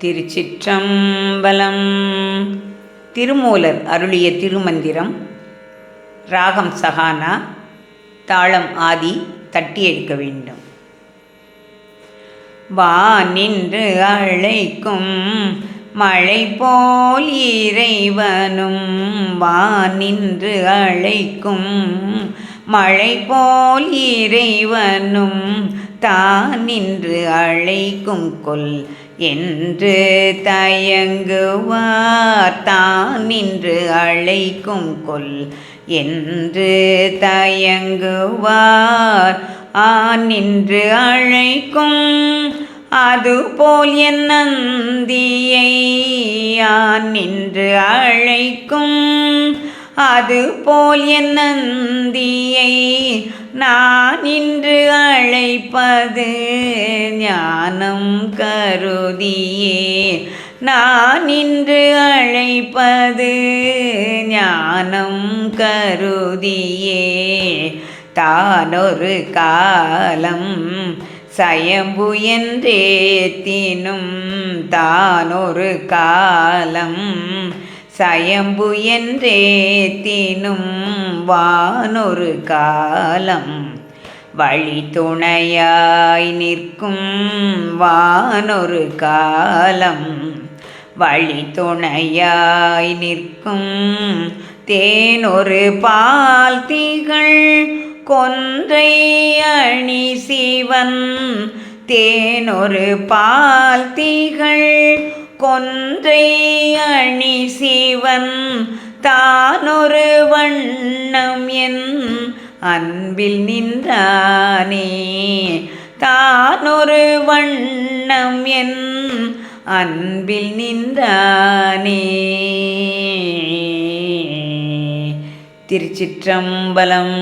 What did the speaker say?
திருச்சிற்றம்பலம். திருமூலர் அருளிய திருமந்திரம் ராகம் சகானா தாளம் ஆதி தட்டி எடுக்க வேண்டும். வா நின்று அழைக்கும் மழை போல் இறைவனும் வா நின்று அழைக்கும் மழை போல் இறைவனும் தான் நின்று அழைக்கும் கொல் என்று தயங்குவார் தான் நின்று அழைக்கும் கொல். என்று தயங்குவார் ஆ நின்று அழைக்கும். அதுபோல் என் நந்தியை ஆன் நின்று அழைக்கும். அதுபோல் என் நந்தியை நான் இன்று அழைப்பது ஞானம் கருதியே. நான் இன்று அழைப்பது ஞானம் கருதியே. தானொரு காலம் சயம்பு என்றேத்தினும் தானொரு காலம் சயம்பு என்றே என்றேத்தினும் வானொரு காலம். வழி துணையாய் நிற்கும் வானொரு காலம். வழி துணையாய் நிற்கும் தேனொரு பால் திகழ் கொன்றை அணி சிவன். தேனொரு பால் திகழ் கொன்றை அணி சிவன் தானொரு வண்ணம் என் அன்பில் நின்றானே. தானொரு வண்ணம் என் அன்பில் நின்றானே. திருச்சிற்றம்பலம்